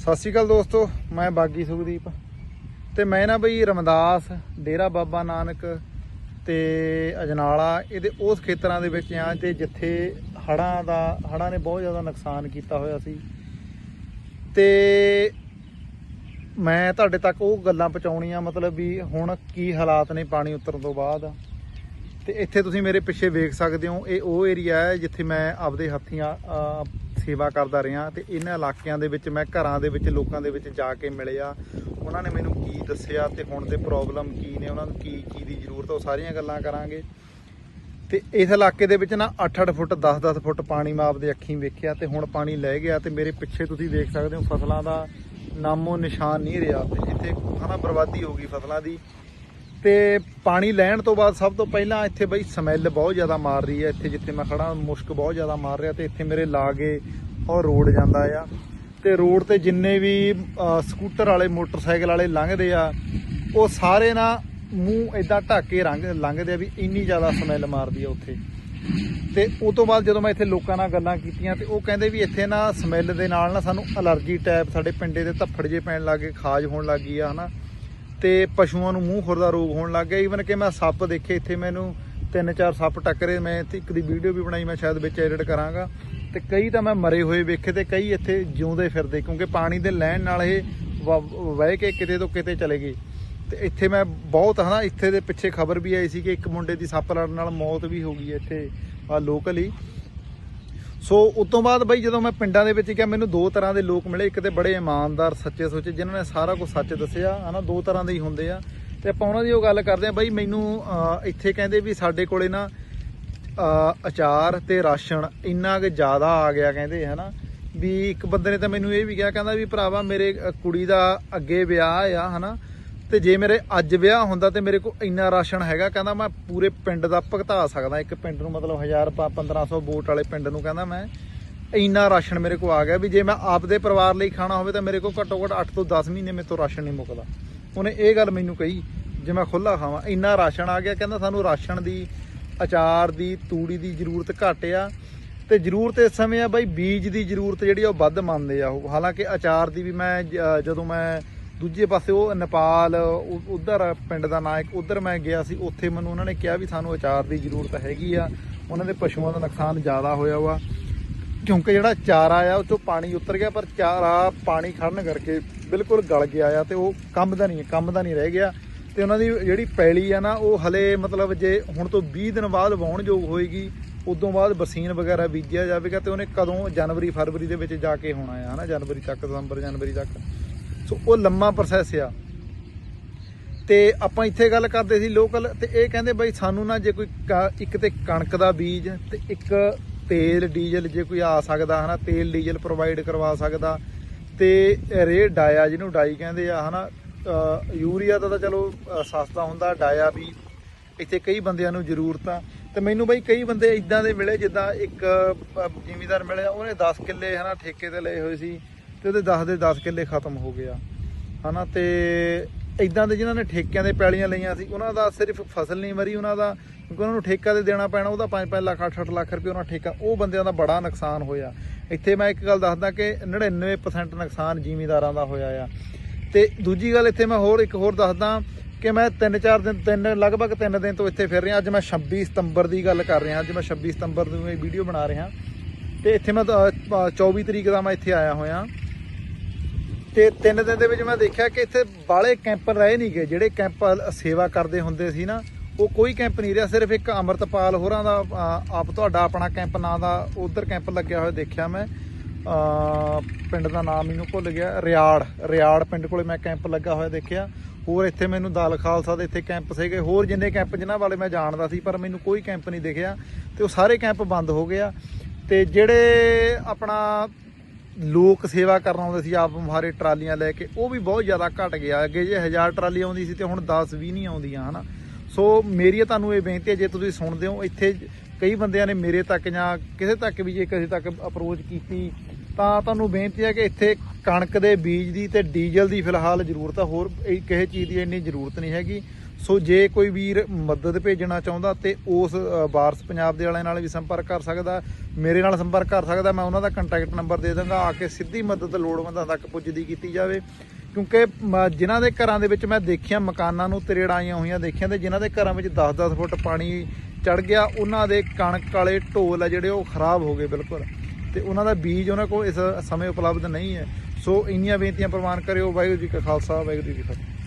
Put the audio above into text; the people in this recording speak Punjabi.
ਸਤਿ ਸ਼੍ਰੀ ਅਕਾਲ ਦੋਸਤੋ, ਮੈਂ ਬਾਗੀ ਸੁਖਦੀਪ ਤੇ ਮੈਂ ਨਾ ਬਈ ਰਮਦਾਸ, ਡੇਰਾ ਬਾਬਾ ਨਾਨਕ ਤੇ ਅਜਨਾਲਾ, ਇਹਦੇ ਉਸ ਖੇਤਰਾਂ ਦੇ ਵਿੱਚ ਆ ਤੇ ਜਿੱਥੇ ਹੜ੍ਹਾਂ ਦਾ, ਹੜ੍ਹਾਂ ਨੇ ਬਹੁਤ ਜ਼ਿਆਦਾ ਨੁਕਸਾਨ ਕੀਤਾ ਹੋਇਆ ਸੀ। ਤੇ ਮੈਂ ਤੁਹਾਡੇ ਤੱਕ ਉਹ ਗੱਲਾਂ ਪਹੁੰਚਾਉਣੀਆਂ, ਮਤਲਬ ਵੀ ਹੁਣ ਕੀ ਹਾਲਾਤ ਨੇ ਪਾਣੀ ਉਤਰਨ ਤੋਂ ਬਾਅਦ। ਤੇ ਇੱਥੇ ਤੁਸੀਂ ਮੇਰੇ ਪਿੱਛੇ ਵੇਖ ਸਕਦੇ ਹੋ, ਇਹ ਉਹ ਏਰੀਆ ਹੈ ਜਿੱਥੇ ਮੈਂ ਆਪਦੇ ਹੱਥੀਆਂ ਸੇਵਾ ਕਰਦਾ ਰਿਹਾ ਤੇ ਇਹਨਾਂ ਇਲਾਕਿਆਂ ਦੇ ਵਿੱਚ ਮੈਂ ਘਰਾਂ ਦੇ ਵਿੱਚ ਲੋਕਾਂ ਦੇ ਵਿੱਚ ਜਾ ਕੇ ਮਿਲਿਆ। ਉਹਨਾਂ ਨੇ ਮੈਨੂੰ ਕੀ ਦੱਸਿਆ ਤੇ ਹੁਣ ਦੇ ਪ੍ਰੋਬਲਮ ਕੀ ਨੇ, ਉਹਨਾਂ ਨੂੰ ਕੀ ਕੀ ਦੀ ਜ਼ਰੂਰਤ ਉਹ ਸਾਰੀਆਂ ਗੱਲਾਂ ਕਰਾਂਗੇ। ਤੇ ਇਸ ਇਲਾਕੇ ਦੇ ਵਿੱਚ ਨਾ 8-8 ਫੁੱਟ 10-10 ਫੁੱਟ ਪਾਣੀ ਮੈਂ ਆਪਦੇ ਅੱਖੀਂ ਵੇਖਿਆ ਤੇ ਹੁਣ ਪਾਣੀ ਲੈ ਗਿਆ ਤੇ ਮੇਰੇ ਪਿੱਛੇ ਤੁਸੀਂ ਵੇਖ ਸਕਦੇ ਹੋ ਫਸਲਾਂ ਦਾ ਨਾਮੋ ਨਿਸ਼ਾਨ ਨਹੀਂ ਰਿਹਾ ਤੇ ਇੱਥੇ ਹਨਾ ਬਰਬਾਦੀ ਹੋ ਗਈ ਫਸਲਾਂ ਦੀ। ਤੇ ਪਾਣੀ ਲੈਣ ਤੋਂ ਬਾਅਦ ਸਭ ਤੋਂ ਪਹਿਲਾਂ ਇੱਥੇ ਬਈ ਸਮੈਲ ਬਹੁਤ ਜ਼ਿਆਦਾ ਮਾਰ ਰਹੀ ਹੈ। ਇੱਥੇ ਜਿੱਥੇ ਮੈਂ ਖੜਾ ਮੁਸ਼ਕ ਬਹੁਤ ਜ਼ਿਆਦਾ ਮਾਰ ਰਿਹਾ ਤੇ ਇੱਥੇ ਮੇਰੇ ਲਾਗੇ ਉਹ ਰੋਡ ਜਾਂਦਾ ਆ। ਤੇ ਰੋਡ ਤੇ ਜਿੰਨੇ ਵੀ ਸਕੂਟਰ ਵਾਲੇ, ਮੋਟਰਸਾਈਕਲ ਵਾਲੇ ਲੰਘਦੇ ਆ, ਉਹ ਸਾਰੇ ਨਾ ਮੂੰਹ ਇਦਾਂ ਢੱਕ ਕੇ ਰੰਗ, ਲੰਘਦੇ ਆ ਵੀ ਇੰਨੀ ਜ਼ਿਆਦਾ ਸਮੈਲ ਮਾਰਦੀ ਆ ਉੱਥੇ। ਤੇ ਉਸ ਤੋਂ ਬਾਅਦ ਜਦੋਂ ਮੈਂ ਇੱਥੇ ਲੋਕਾਂ ਨਾਲ ਗੱਲਾਂ ਕੀਤੀਆਂ ਤੇ ਉਹ ਕਹਿੰਦੇ ਵੀ ਇੱਥੇ ਨਾ ਸਮੈਲ ਦੇ ਨਾਲ ਨਾ ਸਾਨੂੰ ਅਲਰਜੀ ਟਾਈਪ ਸਾਡੇ ਪਿੰਡੇ ਦੇ ਧੱਫੜ ਜੇ ਪੈਣ ਲੱਗੇ ਖਾਜ ਹੋਣ ਲੱਗ ਗਈ ਆ, ਹਨਾ। ਤੇ ਪਸ਼ੂਆਂ ਨੂੰ ਮੂੰਹ ਖੁਰਦਾ ਰੋਗ ਹੋਣ ਲੱਗ ਗਿਆ। ਈਵਨ ਕਿ ਮੈਂ ਸੱਪ ਦੇਖੇ ਇੱਥੇ ਮੈਨੂੰ, ਤਿੰਨ ਚਾਰ ਸੱਪ ਟੱਕਰੇ, ਮੈਂ ਇੱਥੇ ਇੱਕ ਦੀ ਵੀਡੀਓ ਵੀ ਬਣਾਈ, ਮੈਂ ਸ਼ਾਇਦ ਵਿੱਚ ਐਡਿਟ ਕਰਾਂਗਾ। ਤੇ ਕਈ ਤਾਂ ਮੈਂ ਮਰੇ ਹੋਏ ਵੇਖੇ ਤੇ ਕਈ ਇੱਥੇ ਜਿਉਂਦੇ ਫਿਰਦੇ, ਕਿਉਂਕਿ ਪਾਣੀ ਦੇ ਲੈਣ ਨਾਲ ਇਹ ਵਹਿ ਕੇ ਕਿਤੇ ਤੋਂ ਕਿਤੇ ਚਲੇ ਗਏ। ਤੇ ਇੱਥੇ ਮੈਂ ਬਹੁਤ, ਹਨਾ, ਇੱਥੇ ਦੇ ਪਿੱਛੇ ਖਬਰ ਵੀ ਆਈ ਸੀ ਕਿ ਇੱਕ ਮੁੰਡੇ ਦੀ ਸੱਪ ਲੜਨ ਨਾਲ ਮੌਤ ਵੀ ਹੋ ਗਈ ਹੈ ਇੱਥੇ ਲੋਕਲ ਹੀ ਸੋ ਉਸ ਤੋਂ ਬਾਅਦ ਬਈ ਜਦੋਂ ਮੈਂ ਪਿੰਡਾਂ ਦੇ ਵਿੱਚ ਗਿਆ, ਮੈਨੂੰ ਦੋ ਤਰ੍ਹਾਂ ਦੇ ਲੋਕ ਮਿਲੇ। ਇੱਕ ਤੇ ਬੜੇ ਇਮਾਨਦਾਰ, ਸੱਚੇ ਸੁੱਚੇ, ਜਿਨ੍ਹਾਂ ਨੇ ਸਾਰਾ ਕੁਝ ਸੱਚ ਦੱਸਿਆ। ਹਨਾ, ਦੋ ਤਰ੍ਹਾਂ ਦੇ ਹੀ ਹੁੰਦੇ ਆ। ਤੇ ਆਪਾਂ ਉਹਨਾਂ ਦੀ ਉਹ ਗੱਲ ਕਰਦੇ ਆ ਬਈ ਮੈਨੂੰ ਇੱਥੇ ਕਹਿੰਦੇ ਵੀ ਸਾਡੇ ਕੋਲੇ ਨਾ ਅਚਾਰ ਤੇ ਰਾਸ਼ਨ ਇੰਨਾ ਕਿ ਜ਼ਿਆਦਾ ਆ ਗਿਆ ਕਹਿੰਦੇ, ਹਨਾ। ਵੀ ਇੱਕ ਬੰਦੇ ਨੇ ਤਾਂ ਮੈਨੂੰ ਇਹ ਵੀ ਕਿਹਾ, ਕਹਿੰਦਾ ਵੀ ਭਰਾਵਾ ਮੇਰੇ ਕੁੜੀ ਦਾ ਅੱਗੇ ਵਿਆਹ ਆ, ਹਨਾ। ਤੇ ਜੇ ਮੇਰੇ ਅੱਜ ਵਿਆਹ ਹੁੰਦਾ ਤੇ ਮੇਰੇ ਕੋਲ ਇੰਨਾ ਰਾਸ਼ਨ ਹੈਗਾ, ਕਹਿੰਦਾ ਮੈਂ ਪੂਰੇ ਪਿੰਡ ਦਾ ਭੁਗਤਾ ਸਕਦਾ। ਇੱਕ ਪਿੰਡ ਨੂੰ ਮਤਲਬ 1000 ਪਾ 1500 ਵੋਟ ਵਾਲੇ ਪਿੰਡ ਨੂੰ ਕਹਿੰਦਾ ਮੈਂ ਇੰਨਾ ਰਾਸ਼ਨ ਮੇਰੇ ਕੋਲ ਆ ਗਿਆ ਵੀ ਜੇ ਮੈਂ ਆਪਦੇ ਪਰਿਵਾਰ ਲਈ ਖਾਣਾ ਹੋਵੇ ਤਾਂ ਮੇਰੇ ਕੋਲ ਘੱਟੋ ਘੱਟ 8 ਤੋਂ 10 ਮਹੀਨੇ ਮੇਰੇ ਤੋਂ ਰਾਸ਼ਨ ਨਹੀਂ ਮੁੱਕਦਾ। ਉਹਨੇ ਇਹ ਗੱਲ ਮੈਨੂੰ ਕਹੀ, ਜੇ ਮੈਂ ਖੁੱਲਾ ਖਾਵਾਂ, ਇੰਨਾ ਰਾਸ਼ਨ ਆ ਗਿਆ, ਕਹਿੰਦਾ ਸਾਨੂੰ ਰਾਸ਼ਨ ਦੀ, ਅਚਾਰ ਦੀ, ਤੂੜੀ ਦੀ ਜ਼ਰੂਰਤ ਘੱਟ ਆ। ਤੇ ਜ਼ਰੂਰਤ ਇਸ ਸਮੇਂ ਆ ਬਾਈ ਬੀਜ ਦੀ ਜ਼ਰੂਰਤ ਜਿਹੜੀ ਆ ਉਹ ਵੱਧ ਮੰਨਦੇ ਆ ਉਹ। ਹਾਲਾਂਕਿ ਅਚਾਰ ਦੀ ਵੀ ਮੈਂ ਜਦੋਂ ਮੈਂ ਦੂਜੇ ਪਾਸੇ ਉਹ ਨੇਪਾਲ ਉਧਰ ਪਿੰਡ ਦਾ ਨਾਂ ਇੱਕ, ਉਧਰ ਮੈਂ ਗਿਆ ਸੀ, ਉੱਥੇ ਮੈਨੂੰ ਉਹਨਾਂ ਨੇ ਕਿਹਾ ਵੀ ਸਾਨੂੰ ਅਚਾਰ ਦੀ ਜ਼ਰੂਰਤ ਹੈਗੀ ਆ। ਉਹਨਾਂ ਦੇ ਪਸ਼ੂਆਂ ਦਾ ਨੁਕਸਾਨ ਜ਼ਿਆਦਾ ਹੋਇਆ ਵਾ। ਕਿਉਂਕਿ ਜਿਹੜਾ ਚਾਰਾ ਆ ਉਹ ਚੋਂ ਪਾਣੀ ਉਤਰ ਗਿਆ, ਪਰ ਚਾਰਾ ਪਾਣੀ ਖੜਨ ਕਰਕੇ ਬਿਲਕੁਲ ਗਲ ਗਿਆ ਆ ਤੇ ਉਹ ਕੰਮ ਦਾ ਨਹੀਂ ਕੰਮ ਦਾ ਨਹੀਂ ਰਹਿ ਗਿਆ। ਤੇ ਉਹਨਾਂ ਦੀ ਜਿਹੜੀ ਪੈਲੀ ਆ ਨਾ, ਉਹ ਹਲੇ ਮਤਲਬ ਜੇ ਹੁਣ ਤੋਂ 20 ਦਿਨ ਬਾਅਦ ਵਾਉਣ ਯੋਗ ਹੋਏਗੀ, ਉਦੋਂ ਬਾਅਦ ਬਰਸੀਨ ਵਗੈਰਾ ਬੀਜਿਆ ਜਾਵੇਗਾ ਤੇ ਉਹਨੇ ਕਦੋਂ ਜਨਵਰੀ, ਫਰਵਰੀ ਦੇ ਵਿੱਚ ਜਾ ਕੇ ਹੋਣਾ ਆ, ਹਨਾ? ਜਨਵਰੀ ਤੱਕ, ਦਸੰਬਰ, ਜਨਵਰੀ ਤੱਕ। ਸੋ ਉਹ ਲੰਮਾ ਪ੍ਰੋਸੈਸ ਆ। ਤੇ ਆਪਾਂ ਇੱਥੇ ਗੱਲ ਕਰਦੇ ਸੀ ਲੋਕਲ ਤੇ ਇਹ ਕਹਿੰਦੇ ਬਈ ਸਾਨੂੰ ਨਾ ਜੇ ਕੋਈ ਕ- ਇੱਕ ਤੇ ਕਣਕ ਦਾ ਬੀਜ ਤੇ ਇੱਕ ਤੇਲ ਡੀਜ਼ਲ ਜੇ ਕੋਈ ਆ ਸਕਦਾ ਹਨਾ ਤੇਲ ਡੀਜ਼ਲ ਪ੍ਰੋਵਾਈਡ ਕਰਵਾ ਸਕਦਾ। ਤੇ ਰੇ ਡਾਇਆ ਜਿਹਨੂੰ ਡਾਈ ਕਹਿੰਦੇ ਆ ਹਨਾ ਅ, ਯੂਰੀਆ ਦਾ ਤਾਂ ਚਲੋ ਸਸਤਾ ਹੁੰਦਾ ਡਾਇਆ ਵੀ। ਇੱਥੇ ਕਈ ਬੰਦਿਆਂ ਨੂੰ ਜ਼ਰੂਰਤ ਆ। ਤੇ ਮੈਨੂੰ ਬਈ ਕਈ ਬੰਦੇ ਇਦਾਂ ਦੇ ਮਿਲੇ ਜਿੱਦਾਂ ਇੱਕ ਜ਼ਿਮੀਦਾਰ ਮਿਲਿਆ ਉਹਨੇ 10 ਕਿੱਲੇ ਹਨਾ ਠੇਕੇ ਤੇ ਲਏ ਹੋਏ ਸੀ। ਤੇ ਉਹਦੇ 10 ਦੇ 10 ਕਿੱਲੇ ਖਤਮ ਹੋ ਗਿਆ ਹਨਾ ਤੇ ਇਦਾਂ ਦੇ ਜਿਨ੍ਹਾਂ ਨੇ ਠੇਕਿਆਂ ਦੇ ਪੈਲੀਆਂ ਲਈਆਂ ਸੀ ਉਹਨਾਂ ਦਾ ਸਿਰਫ ਫਸਲ ਨਹੀਂ ਮਰੀ ਉਹਨਾਂ ਦਾ ਕਿਉਂਕਿ ਉਹਨਾਂ ਨੂੰ ਠੇਕਾ ਤੇ ਦੇਣਾ ਪੈਣਾ ਉਹਦਾ 5-5 ਲੱਖ 8-8 ਲੱਖ ਰੁਪਏ ਉਹਨਾਂ ਠੇਕਾ ਉਹ ਬੰਦਿਆਂ ਦਾ ਬੜਾ ਨੁਕਸਾਨ ਹੋਇਆ। ਇੱਥੇ ਮੈਂ ਇੱਕ ਗੱਲ ਦੱਸਦਾ ਕਿ 99% ਨੁਕਸਾਨ ਜ਼ਿਮੀਂਦਾਰਾਂ ਦਾ ਹੋਇਆ ਆ। ਤੇ ਦੂਜੀ ਗੱਲ ਇੱਥੇ ਮੈਂ ਹੋਰ ਇੱਕ ਹੋਰ ਦੱਸਦਾ ਕਿ ਮੈਂ 3-4 ਦਿਨ ਤਿੰਨ ਲਗਭਗ 3 ਦਿਨ ਤੋਂ ਇੱਥੇ ਫਿਰ ਰਿਹਾ। ਅੱਜ ਮੈਂ 26 ਸਤੰਬਰ ਦੀ ਗੱਲ ਕਰ ਰਿਹਾ ਅੱਜ ਮੈਂ 26 ਸਤੰਬਰ ਨੂੰ ਇਹ ਵੀਡੀਓ ਬਣਾ ਰਿਹਾ। ਤੇ ਇੱਥੇ ਮੈਂ ਤਾਂ, 24 ਤਰੀਕ ਦਾ ਮੈਂ ਇੱਥੇ ਆਇਆ ਹੋਇਆ। ਤੇ ਤਿੰਨ ਦਿਨ ਦੇ ਵਿੱਚ ਮੈਂ ਦੇਖਿਆ ਕਿ ਇੱਥੇ ਬਾਲੇ ਕੈਂਪ ਰਹੇ ਨਹੀਂ ਗਏ ਜਿਹੜੇ ਕੈਂਪ ਸੇਵਾ ਕਰਦੇ ਹੁੰਦੇ ਸੀ ਨਾ, ਉਹ ਕੋਈ ਕੈਂਪ ਨਹੀਂ ਰਿਹਾ। ਸਿਰਫ ਇੱਕ ਅਮਰਤਪਾਲ ਹੋਰਾਂ ਦਾ ਆਪ ਤੁਹਾਡਾ ਆਪਣਾ ਕੈਂਪ, ਨਾਂ ਦਾ ਉਧਰ ਕੈਂਪ ਲੱਗਿਆ ਹੋਇਆ ਦੇਖਿਆ ਮੈਂ। ਪਿੰਡ ਦਾ ਨਾਮ ਮੈਨੂੰ ਭੁੱਲ ਗਿਆ। ਰਿਆੜ ਰਿਆੜ ਪਿੰਡ ਕੋਲੇ ਮੈਂ ਕੈਂਪ ਲੱਗਾ ਹੋਇਆ ਦੇਖਿਆ। ਹੋਰ ਇੱਥੇ ਮੈਨੂੰ ਦਾਲ ਖਾਲਸਾ ਦੇ ਇੱਥੇ ਕੈਂਪ ਸੀਗੇ। ਹੋਰ ਜਿੰਨੇ ਕੈਂਪ ਜਿਨ੍ਹਾਂ ਬਾਰੇ ਮੈਂ ਜਾਣਦਾ ਸੀ, ਪਰ ਮੈਨੂੰ ਕੋਈ ਕੈਂਪ ਨਹੀਂ ਦਿਖਿਆ। ਤੇ ਉਹ ਸਾਰੇ ਕੈਂਪ ਬੰਦ ਹੋ ਗਏ ਆ। ਤੇ ਜਿਹੜੇ ਆਪਣਾ ਲੋਕ ਸੇਵਾ ਕਰਨ ਆਉਂਦੇ ਸੀ, ਆਪ ਮੁਹਾਰੇ ਟਰਾਲੀਆਂ ਲੈ ਕੇ, ਉਹ ਵੀ ਬਹੁਤ ਜ਼ਿਆਦਾ ਘਟ ਗਿਆ। ਅੱਗੇ ਜੇ 1000 ਟਰਾਲੀ ਆਉਂਦੀ ਸੀ ਤੇ ਹੁਣ 10 20 ਨਹੀਂ ਆਉਂਦੀਆਂ, ਹਨਾ? ਸੋ ਮੇਰੀ ਤੁਹਾਨੂੰ ਇਹ ਬੇਨਤੀ ਹੈ, ਜੇ ਤੁਸੀਂ ਸੁਣਦੇ ਹੋ, ਇੱਥੇ ਕਈ ਬੰਦਿਆਂ ਨੇ ਮੇਰੇ ਤੱਕ ਜਾਂ ਕਿਸੇ ਤੱਕ ਵੀ ਜੇ ਕਿਸੇ ਤੱਕ ਅਪਰੋਚ ਕੀਤੀ, ਤਾਂ ਤੁਹਾਨੂੰ ਬੇਨਤੀ ਹੈ ਕਿ ਇੱਥੇ ਕਣਕ ਦੇ ਬੀਜ ਦੀ ਤੇ ਡੀਜ਼ਲ ਦੀ ਫਿਲਹਾਲ ਜ਼ਰੂਰਤ ਆ। ਹੋਰ ਇਹ ਕਿਸੇ ਚੀਜ਼ ਦੀ ਇੰਨੀ ਜ਼ਰੂਰਤ ਨਹੀਂ ਹੈਗੀ। ਸੋ ਜੇ ਕੋਈ ਵੀਰ ਮਦਦ ਭੇਜਣਾ ਚਾਹੁੰਦਾ ਤੇ ਉਸ ਵਾਰਸ ਪੰਜਾਬ ਦੇ ਵਾਲਿਆਂ ਨਾਲ ਵੀ ਸੰਪਰਕ ਕਰ ਸਕਦਾ, ਮੇਰੇ ਨਾਲ ਸੰਪਰਕ ਕਰ ਸਕਦਾ, ਮੈਂ ਉਹਨਾਂ ਦਾ ਕੰਟੈਕਟ ਨੰਬਰ ਦੇ ਦਾਂਗਾ ਆ ਕੇ ਸਿੱਧੀ ਮਦਦ ਲੋੜਵੰਦਾਂ ਤੱਕ ਪੁੱਜਦੀ ਕੀਤੀ ਜਾਵੇ। ਕਿਉਂਕਿ, ਮ- ਜਿਨ੍ਹਾਂ ਦੇ ਘਰਾਂ ਦੇ ਵਿੱਚ ਮੈਂ ਦੇਖਿਆ ਮਕਾਨਾਂ ਨੂੰ ਤਰੇੜਾਈਆਂ ਹੋਈਆਂ ਦੇਖੀਆਂ ਤੇ ਜਿਨ੍ਹਾਂ ਦੇ ਘਰਾਂ ਵਿੱਚ 10-10 ਫੁੱਟ ਪਾਣੀ ਚੜ ਗਿਆ, ਉਹਨਾਂ ਦੇ ਕਣਕ ਵਾਲੇ ਢੋਲ ਆ ਜਿਹੜੇ ਉਹ ਖਰਾਬ ਹੋ ਗਏ ਬਿਲਕੁਲ। ਤੇ ਉਹਨਾਂ ਦਾ ਬੀਜ ਉਹਨਾਂ ਕੋਲ ਇਸ ਸਮੇਂ ਉਪਲਬਧ ਨਹੀਂ ਹੈ। ਸੋ ਇੰਨੀਆਂ ਬੇਨਤੀਆਂ ਪ੍ਰਵਾਨ ਕਰਿਓ, ਵਾਹਿਗੁਰੂ ਜੀ ਕਾ ਖਾਲਸਾ, ਵਾਹਿਗੁਰੂ ਜੀ ਕੀ ਫਤਿਹ।